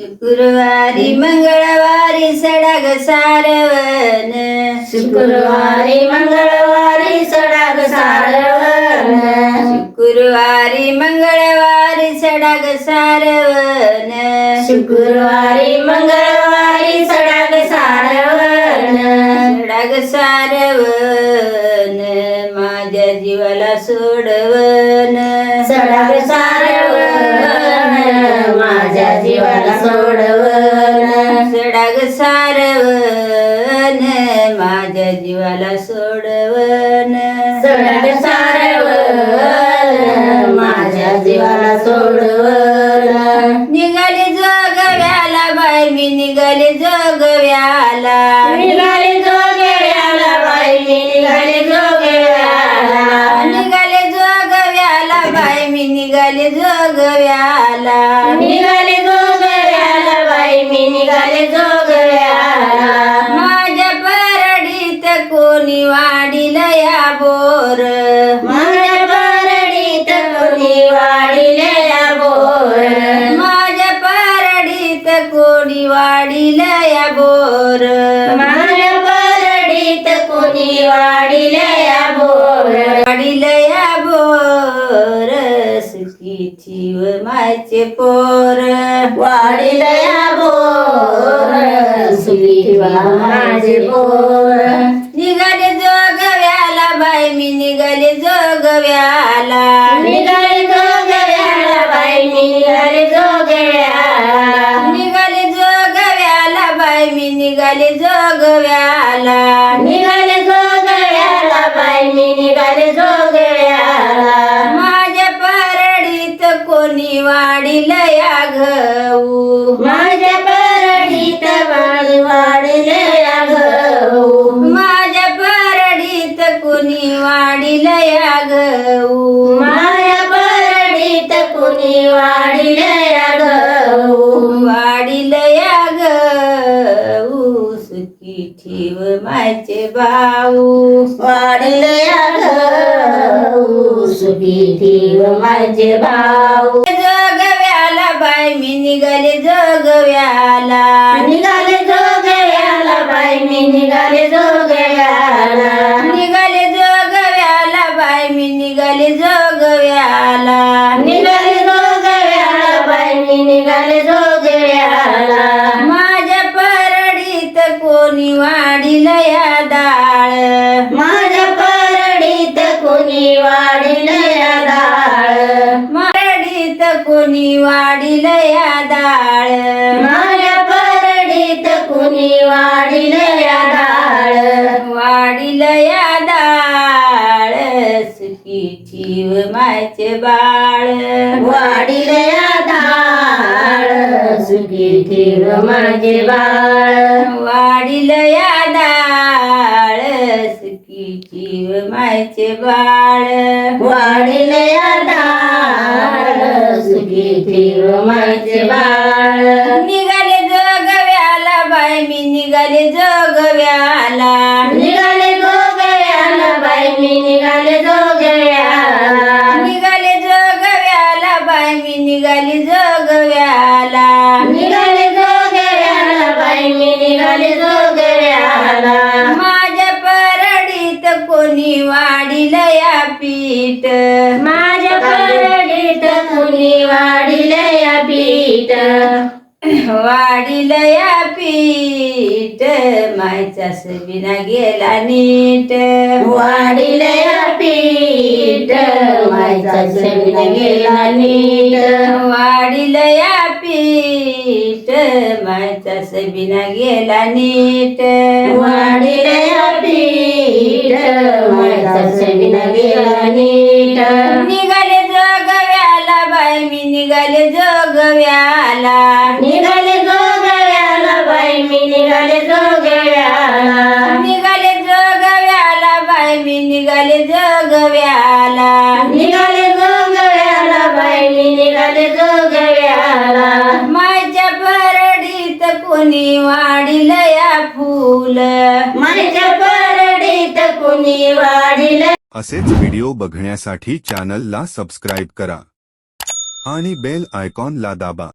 शुक्रवारी मंगळवारी सडग सारवण. शुक्रवारी मंगळवारी सडाग सारवण. शुक्रवारी मंगळवारी सडग सारवण. शुक्रवारी मंगळवारी सडाग सारवण. सडग सारवण माझ्या जीवाला सोडवण. सडाग माझ्या जीवाला सोडवण सडग सारवण माझ्या जीवाला सोडवण. सडाग सारवण माझ्या जीवाला सोडवण. निघाले जोगव्याला बाय मी निघाले जोगव्याला निघाले जोगव्याला बाई मी निघाले जोगव्याला निघाले जोगव्याला बाय मी निघाले जोगव्याला निघाले जोगव्याला बाई मी निघाले जोगव्याला माझ्या परडीत कोणी वाढील या बोर? माझ्या परडीत कोणी वाढिले या बोर? माझ्या परडीत कोणी वाढील या बोर? माझ्या परडीत कोणी वाढिले या बोर? वाढील या बोर सुखी ठेव मायचे पोर. वाढिले या माझे बोर निघाले जोगव्याला बाय मी निघाले जोगव्याला. निघाले जोगव्याला बाई मी निघाले जोगव्याला. निघाले जोगव्याला बाय मी निघाले जोगव्याला. निघाले जोगव्याला बाई मी निघाले जोगव्याला. माझ्या परडीत कोणी वाढील या गहू मायचे भाऊ वाढले सुखी ठेव माझे भाऊ. जोगव्याला बाय मी निघाले जोगव्याला. निघाले जोगव्याला बाई मी निघाले जोगव्याला. निघाले जोगव्याला बाय मी निघाले जोगव्याला. निघाले जोगव्याला बाई मी निघाले कोणी वाढील या डाळ माझ्या परडीत कुणी वाढिले या डाळ वाढील या डाळ सुखी ठेव मायचे बाळ. वाढिले या डाळ सुखी ठेव माझे बाळ. वाढील या डाळ सुखी ठेव मायचे बाळ. वाढिले या डाळ बाळ. निघाले जोगव्याला बाय मी निघाले जोगव्याला निघाले जोगव्याला बाई मी निघाले जोगव्याला पीठ. माझ्या परडीत कुणी वाढिले या पीठ. वाढील या पीठ. मायचा सबिना गेला नीट. वाढिले या पीठ. माझा शरीर गेला नीट. वाढील या पीठ. मायचा सबिना गेला नीट. वाढिले या पीठ. माझा शरीर गेला नीट निघाले जोगव्याला बाय मी निघाले जोगव्याला. निघाले जोगव्याला बाई मी निघाले जोगव्याला. निघाले जोगव्याला बाय मी निघाले जोगव्याला. निघाले जोगव्याला बाई मी निघाले जोगव्याला. माझ्या परडीत कोणी वाढील या फूल. माझ्या परडीत कुणी वाढिले असेच व्हिडिओ बघण्यासाठी चॅनलला सबस्क्राईब करा. आणि बेल आयकॉनला दाबा.